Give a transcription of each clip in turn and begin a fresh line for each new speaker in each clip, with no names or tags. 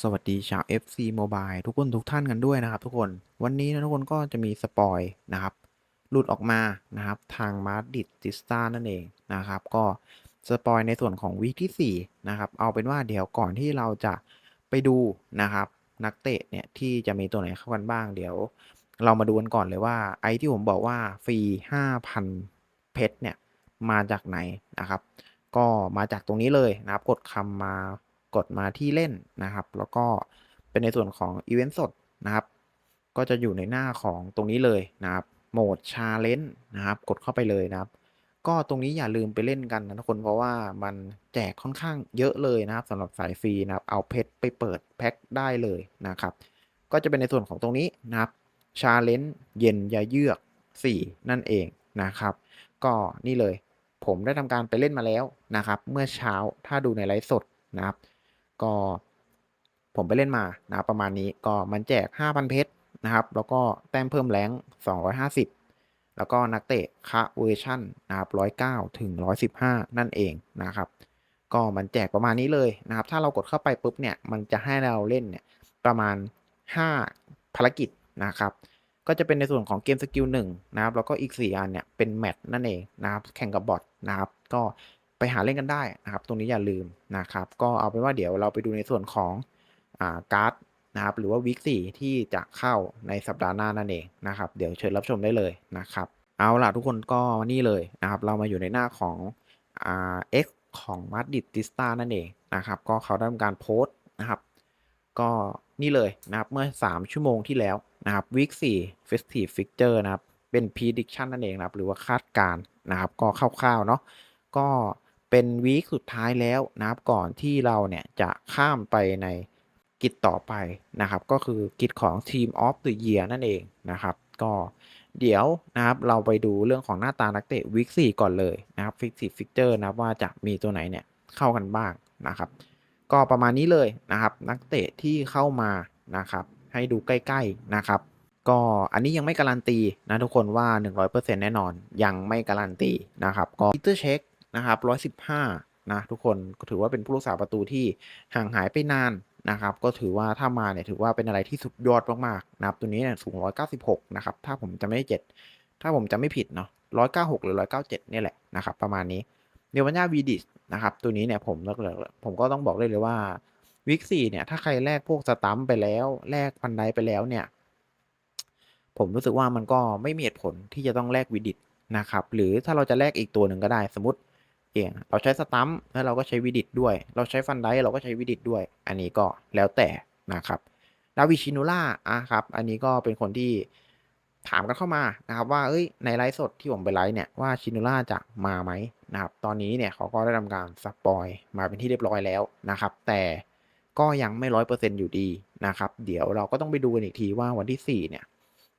สวัสดีชาว FC Mobile ทุกคนทุกท่านกันด้วยนะครับ ทุกคนวันนี้นะทุกคนก็จะมีสปอยนะครับหลุดออกมานะครับทางมาดริดติสตานั่นเองนะครับ ก็สปอยในส่วนของวีคที่4นะครับเอาเป็นว่าเดี๋ยวก่อนที่เราจะไปดูนะครับ นักเตะเนี่ยที่จะมีตัวไหนเข้ากันบ้าง เดี๋ยว เรามาดูกันก่อนเลยว่าไอ้ที่ผมบอกว่าฟรี 5,000 เพชรเนี่ยมาจากไหนนะครับ ก็มาจากตรงนี้เลยนะครับ กดคำมา กดมาที่เล่นนะครับ แล้วก็เป็นในส่วนของอีเวนต์สดนะครับ ก็จะอยู่ในหน้าของตรงนี้เลยนะครับโหมดชาเลนจ์นะครับ กดเข้าไปเลยนะครับ ก็ตรงนี้อย่าลืมไปเล่นกันนะทุกคนเพราะว่ามันแจกค่อนข้างเยอะเลยนะครับสำหรับสายฟรีนะครับ เอาเพชรไปเปิดแพ็คได้เลยนะครับ ก็จะเป็นในส่วนของตรงนี้นะครับชาเลนจ์เย็นยาเยือก 4 นั่นเองนะครับ ก็นี่เลยผมได้ทำการไปเล่นมาแล้วนะครับ เมื่อเช้าถ้าดูในไลฟ์สดนะครับ ก็ผมไปเล่นมานะประมาณนี้ก็มันแจก 5,000 เพชรนะครับ แล้วก็แต้มเพิ่มแรง250 แล้วก็นักเตะคะเวอร์ชั่นนะครับ109 ถึง 115 นั่นเองนะครับ ก็มันแจกประมาณนี้เลยนะครับ ถ้าเรากดเข้าไปปุ๊บเนี่ย มันจะให้เราเล่นเนี่ยประมาณ 5 ภารกิจนะครับก็จะเป็นในส่วนของเกมสกิลหนึ่งนะครับ แล้วก็อีก 4 อันเนี่ยเป็นแมตช์นั่นเองนะครับ แข่งกับบอทนะครับ ก็ ไปหาเล่นกันได้นะครับ ตรงนี้อย่าลืมนะครับ ก็เอาเป็นว่าเดี๋ยวเราไปดูในส่วนของอ่าการ์ดนะครับ หรือว่าวีคสี่ที่จะเข้าในสัปดาห์หน้านั่นเองนะครับ เดี๋ยวเชิญรับชมได้เลยนะครับ เอาล่ะทุกคนก็นี่เลยนะครับ เรามาอยู่ในหน้าของอ่า X ของมาดริดติสตานั่นเองนะครับ ก็เขาได้ทำการโพสต์นะครับ ก็นี่เลยนะครับ เมื่อ 3 ชั่วโมงที่แล้วนะครับ week 4 festive fixture นะครับ เป็น prediction นั่นเองนะครับ หรือว่าคาดการณ์นะครับ ก็คร่าวๆเนาะ ก็ เป็นวีคสุดท้ายแล้วนะครับก่อนที่เราเนี่ยจะข้ามไปในกิจต่อไปนะครับ ก็คือกิจของ Team of the Year นั่นเองนะครับ ก็เดี๋ยวนะครับเราไปดูเรื่องของหน้าตานักเตะวีค4ก่อนเลยนะครับ festive fixture นะว่าจะมีตัวไหนเนี่ยเข้ากันบ้างนะครับ ก็ประมาณนี้เลยนะครับ นักเตะที่เข้ามานะครับ ให้ดูใกล้ๆนะครับ ก็อันนี้ยังไม่การันตีนะทุกคนว่า 100%แน่นอนยังไม่การันตีนะครับ ก็ปีเตอร์เช็ค นะครับ115นะทุกคนก็ถือว่าเป็นผู้รักษาประตูที่ห่างหายไปนานนะครับก็ถือว่าถ้ามาเนี่ยถือว่าเป็นอะไรที่สุดยอดมากๆนะครับตัวนี้เนี่ยสูง 196 นะครับ ถ้าผมจะไม่เจ็ดถ้าผมจะไม่ผิดเนาะ196 หรือ 197 เนี่ยแหละนะครับ ประมาณนี้เดวันยาวีดิสนะครับตัวนี้เนี่ยผมเลิกผมก็ต้องบอกเลยเลยว่าวิกสี่เนี่ยถ้าใครแลกพวกสตัมไปแล้วแลกพันไดไปแล้วเนี่ย ผมรู้สึกว่ามันก็ไม่มีเหตุผลที่จะต้องแลกวิดิตนะครับหรือถ้าเราจะแลกอีกตัวหนึ่งก็ได้สมมติ เองเราใช้สตัมแล้วเราก็ใช้วิดิตด้วย เราใช้ฟันไดเราก็ใช้วิดิตด้วย อันนี้ก็แล้วแต่นะครับดาวิชินูล่าอะครับ อันนี้ก็เป็นคนที่ถามกันเข้ามานะครับว่าเอ้ยในไลฟ์สดที่ผมไปไลฟ์เนี่ยว่าชินูล่าจะมาไหมนะครับตอนนี้เนี่ยเขาก็ได้ทำการสปอยมาเป็นที่เรียบร้อยแล้วนะครับ แต่ก็ยังไม่ร้อยเปอร์เซ็นต์อยู่ดีนะครับ เดี๋ยวเราก็ต้องไปดูกันอีกทีว่าวันที่ 4 เนี่ย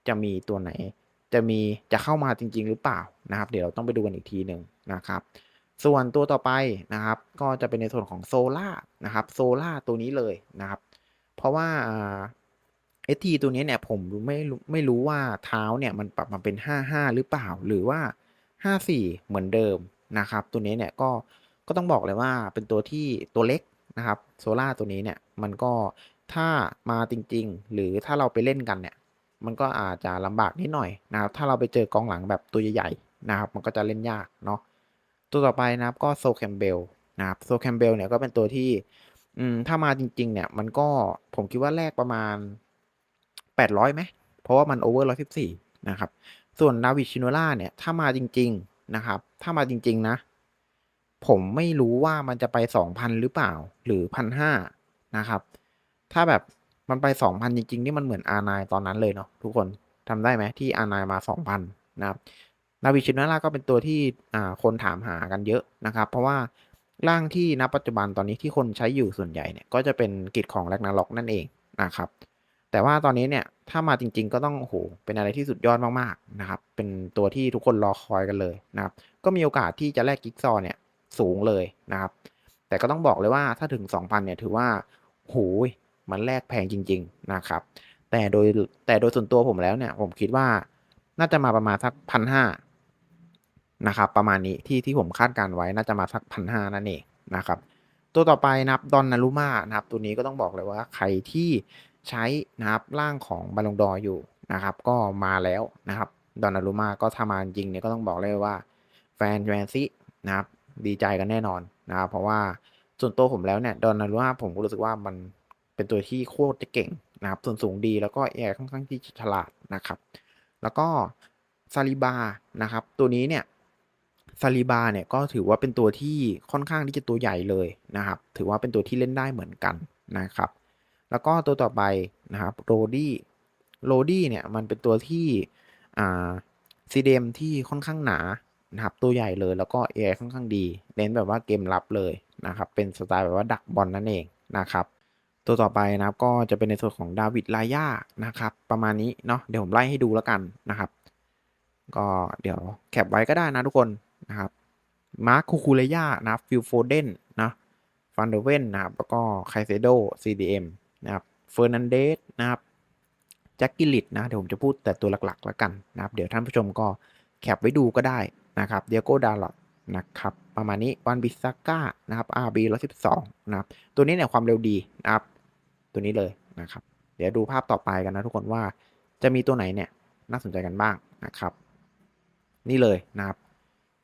จะมีตัวไหน จะมีจะเข้ามาจริง ๆ หรือเปล่านะครับ เดี๋ยวเราต้องไปดูกันอีกทีหนึ่งนะครับ ส่วนตัวต่อไปนะครับ ก็จะเป็นในส่วนของโซล่านะครับโซล่าตัวนี้เลยนะครับ เพราะว่าเอทีตัวนี้เนี่ยผมไม่ไม่รู้ว่าเท้าเนี่ยมันปรับมาเป็น 55 หรือเปล่าหรือว่า 54 เหมือนเดิมนะครับ ตัวนี้เนี่ยก็ก็ต้องบอกเลยว่าเป็นตัวที่ตัวเล็กนะครับโซล่าตัวนี้เนี่ยมันก็ถ้ามาจริง ๆ หรือถ้าเราไปเล่นกันเนี่ย มันก็อาจจะลำบากนิดหน่อยนะครับ ถ้าเราไปเจอกองหลังแบบตัวใหญ่ๆนะครับ มันก็จะเล่นยากเนาะ ตัวต่อไปนะครับก็โซแคมเบลนะครับโซแคมเบลเนี่ยก็เป็นตัวที่อืมถ้ามาจริง ๆ เนี่ย มันก็ผมคิดว่าแรกประมาณ 800ไหมเพราะว่ามันโอเวอร์114นะครับ ส่วนนาวิชิโนล่าเนี่ย ถ้ามาจริง ๆ นะครับ ถ้ามาจริง ๆ นะ ผมไม่รู้ว่ามันจะไป 2,000 หรือเปล่าหรือ 1,500 นะครับ ถ้าแบบมันไป 2,000 จริง ๆ นี่มันเหมือนอาร์ไนตอนนั้นเลยเนาะทุกคนทำได้ไหมที่อาร์ไนมา 2,000 นะครับ นาวิชิโนล่าก็เป็นตัวที่คนถามหากันเยอะนะครับ เพราะว่าร่างที่ณปัจจุบันตอนนี้ที่คนใช้อยู่ส่วนใหญ่เนี่ยก็จะเป็นกิจของแรกนาล็อกนั่นเองนะครับ แต่ว่าตอนนี้เนี่ยถ้ามาจริง ๆ ก็ต้องโอ้โหเป็นอะไรที่สุดยอดมากๆนะครับ เป็นตัวที่ทุกคนรอคอยกันเลยนะครับก็มีโอกาสที่จะแลกกิ๊กซอเนี่ยสูงเลยนะครับ แต่ก็ต้องบอกเลยว่าถ้าถึง 2,000เนี่ยถือว่าโหยมันแลกแพงจริง ๆนะครับ แต่โดยแต่โดยส่วนตัวผมแล้วเนี่ยผมคิดว่าน่าจะมาประมาณสักพันห้า นะครับประมาณนี้ที่ที่ผมคาดการไว้น่าจะมาสักพันห้านั่นเองนะครับตัวต่อไปนะครับดอนนารุมานะครับตัวนี้ก็ต้องบอกเลยว่าใครที่ใช้นะครับร่างของบาลงดออยู่นะครับก็มาแล้วนะครับดอนนารุมาก็ทามาจริงเนี่ยก็ต้องบอกเลยว่าแฟนแฟนซีนะครับดีใจกันแน่นอนนะครับเพราะว่าส่วนตัวผมแล้วเนี่ยดอนนารุมาผมก็รู้สึกว่ามันเป็นตัวที่โคตรจะเก่งนะครับส่วนสูงดีแล้วก็แอร์ค่อนข้างที่ฉลาดนะครับ แล้วก็ซาลิบานะครับตัวนี้เนี่ย ซาลิบาเนี่ยก็ถือว่าเป็นตัวที่ค่อนข้างที่จะตัวใหญ่เลยนะครับ ถือว่าเป็นตัวที่เล่นได้เหมือนกันนะครับ แล้วก็ตัวต่อไปนะครับโรดี้โรดี้เนี่ยมันเป็นตัวที่อ่าซีเดมที่ค่อนข้างหนานะครับตัวใหญ่เลยแล้วก็เอค่อนข้างดีเน้นแบบว่าเกมรับเลยนะครับ เป็นสไตล์แบบว่าดักบอลนั่นเองนะครับตัวต่อไปนะครับก็จะเป็นในส่วนของดาวิดลายานะครับประมาณนี้เนาะเดี๋ยวผมไล่ให้ดูแล้วกันนะครับ ก็เดี๋ยวแคปไว้ก็ได้นะทุกคน นะครับมาร์คคูคูเลยานะฟิลโฟเดนนะฟันเดเวนนะครับ แล้วก็ไคเซโด CDM นะครับเฟอร์นันเดสนะครับแจ็คกิลิตนะเดี๋ยวผมจะพูดแต่ตัวหลักๆแล้วกันนะครับ เดี๋ยวท่านผู้ชมก็แคปไว้ดูก็ได้นะครับเดียโกดาลอดนะครับ ประมาณนี้วันบิซาก้านะครับ RB 112นะครับ ตัวนี้เนี่ยความเร็วดีนะครับ ตัวนี้เลยนะครับ เดี๋ยวดูภาพต่อไปกันนะทุกคนว่าจะมีตัวไหนเนี่ยน่าสนใจกันบ้างนะครับ นี่เลยนะครับ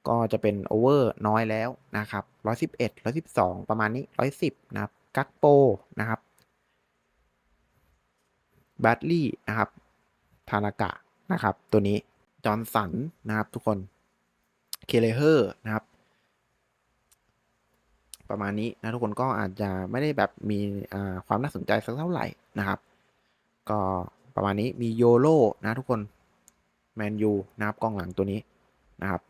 ก็จะเป็นโอเวอร์น้อยแล้วนะครับ111 112 ประมาณนี้ 110 นะครับ กักโปนะครับแบตลี่นะครับทานากะนะครับ ตัวนี้ จอห์นสันนะครับทุกคน เคเลเฮอร์นะครับ ประมาณนี้นะทุกคนก็อาจจะไม่ได้แบบมีความน่าสนใจสักเท่าไหร่นะครับ ก็ประมาณนี้มีโยโ o นะทุกคน แมนยูนะครับกองหลังตัวนี้นะครับ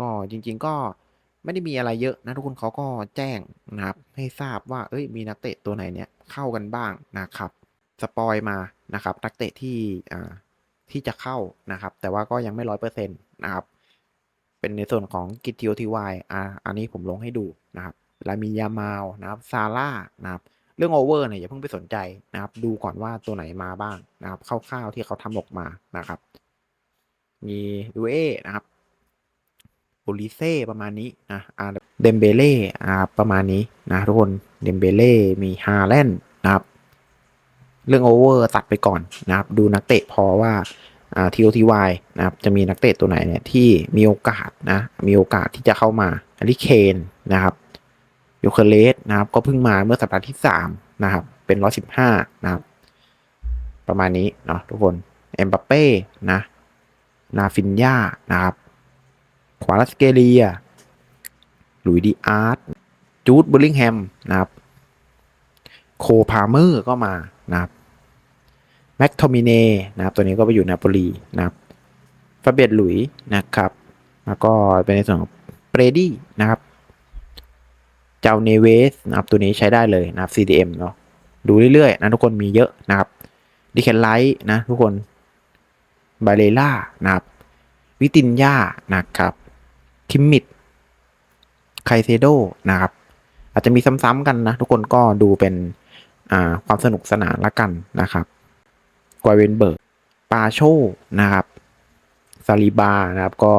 ก็จริง ๆ ก็ไม่ได้มีอะไรเยอะนะทุกคนเขาก็แจ้งนะครับ ให้ทราบว่าเอ้ยมีนักเตะตัวไหนเนี่ยเข้ากันบ้างนะครับสปอยมานะครับนักเตะที่อ่าที่จะเข้านะครับ แต่ว่าก็ยังไม่ร้อยเปอร์เซ็นต์นะครับเป็นในส่วนของกิติโอทีวายอ่าอันนี้ผมลงให้ดูนะครับลามิยามาวนะครับซาร่านะครับเรื่องโอเวอร์เนี่ยอย่าเพิ่งไปสนใจนะครับ ดูก่อนว่าตัวไหนมาบ้างนะครับคร่าวๆที่เขาทำออกมานะครับ มีดูเอนะครับ โอลิเซ่ประมาณนี้นะอาเดมเบเล่อ่าประมาณนี้นะทุกคนเดมเบเล่มีฮาแลนด์นะครับเรื่องโอเวอร์ตัดไปก่อนนะครับ ดูนักเตะพอว่าอ่าทีโอทีวายนะครับจะมีนักเตะตัวไหนเนี่ยที่มีโอกาสนะมีโอกาสที่จะเข้ามาอลิเคนนะครับยูเคเลสนะครับ ก็เพิ่งมาเมื่อสัปดาห์ที่3นะครับเป็น 115 นะครับ ประมาณนี้เนาะทุกคนเอ็มบัปเป้นะนาฟินยานะครับ ขวาลัสเกเลียหลุยดีอาร์ตจูดบูลิงแฮมนะครับ โคพาเมอร์ก็มานะครับแม็กโทมิเนนะครับ ตัวนี้ก็ไปอยู่นาโปลีนะครับฟาเบียหลุยนะครับ แล้วก็เป็นในส่วนของเปรดี้นะครับ เจ้าเนเวสนะครับ ตัวนี้ใช้ได้เลยนะครับ CDM เนาะดูเรื่อยๆนะทุกคนมีเยอะนะครับดิเคนไลท์นะทุกคนบาเลล่านะครับ วิตินยานะครับ คิมมิดไคเซโดนะครับ อาจจะมีซ้ำๆกันนะ ทุกคนก็ดูเป็นความสนุกสนานละกันนะครับกวเวนเบิร์กปาโชนะครับซาลิบานะครับก็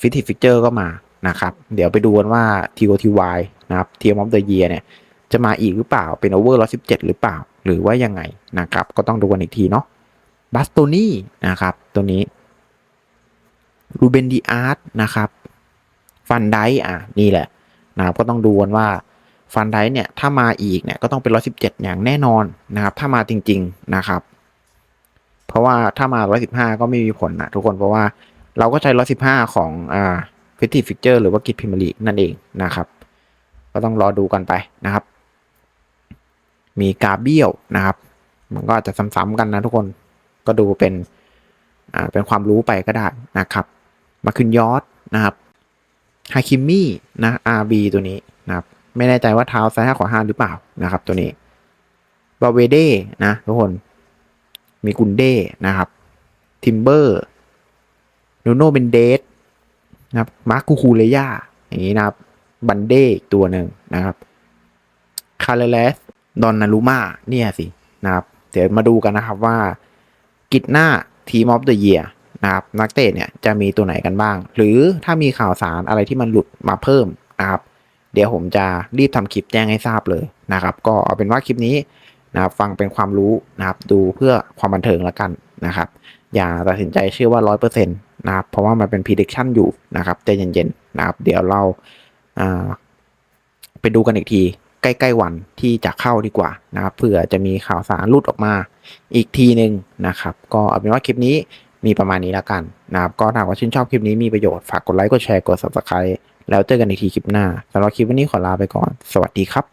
ฟิติฟิกเจอร์ก็มานะครับ เดี๋ยวไปดูกันว่า TOTY นะครับทีมออฟเดอะเยียเนี่ย จะมาอีกหรือเปล่าเป็นโอเวอร์ร้อสิบเจ็ดหรือเปล่า หรือว่ายังไงนะครับ ก็ต้องดูกันอีกทีเนาะบัสโตนี่นะครับ ตัวนี้ รูเบนดีอาร์ตนะครับ ฟันไดอะนี่แหละนะครับก็ต้องดูกันว่าฟันไดเนี่ยถ้ามาอีกเนี่ยก็ต้องเป็นร้อยสิบเจ็ดอย่างแน่นอนนะครับ ถ้ามาจริง ๆนะครับ เพราะว่าถ้ามาร้อยสิบห้าก็ไม่มีผลนะทุกคนเพราะว่าเราก็ใช้ร้อยสิบห้าของอ่าฟิตติฟิกเจอร์หรือว่ากิจพิมลีนั่นเองนะครับ ก็ต้องรอดูกันไปนะครับ มีกาเบียลนะครับ มันก็อาจจะซ้ำๆกันนะทุกคนก็ดูเป็นอ่าเป็นความรู้ไปก็ได้นะครับ มาคืนยอดนะครับฮาคิมมี่นะ RB ตัวนี้นะครับ ไม่แน่ใจว่าเท้าซ้ายห้าขวาห้าหรือเปล่านะครับ ตัวนี้บาเวเดนะทุกคน มีกุนเด้นะครับ ทิมเบอร์นูโนเบนเดสนะครับ มาร์คูคูเลยาอย่างนี้นะครับ บันเดอีกตัวหนึ่งนะครับ คาร์เลส ดอนนารุมาเนี่ยสินะครับ เดี๋ยวมาดูกันนะครับว่า กิจหน้าทีมออฟเดอะเยีย นะครับนักเตะเนี่ยจะมีตัวไหนกันบ้าง หรือถ้ามีข่าวสารอะไรที่มันหลุดมาเพิ่มนะครับ เดี๋ยวผมจะรีบทำคลิปแจ้งให้ทราบเลยนะครับ ก็เอาเป็นว่าคลิปนี้นะครับฟังเป็นความรู้นะครับ ดูเพื่อความบันเทิงแล้วกันนะครับ อย่าตัดสินใจเชื่อว่าร้อยเปอร์เซ็นต์นะครับ เพราะว่ามันเป็น prediction อยู่นะครับใจเย็นๆนะครับ เดี๋ยวเราอ่าไปดูกันอีกทีใกล้ ๆ วันที่จะเข้าดีกว่านะครับเผื่อจะมีข่าวสารหลุดออกมาอีกทีหนึ่งนะครับ ก็เอาเป็นว่าคลิปนี้ มีประมาณนี้แล้วกันนะครับก็ถ้าหากว่าชื่นชอบคลิปนี้มีประโยชน์ฝากกดไลค์กดแชร์กด subscribe แล้วเจอกันในทีคลิปหน้าสำหรับคลิปวันนี้ขอลาไปก่อน สวัสดีครับ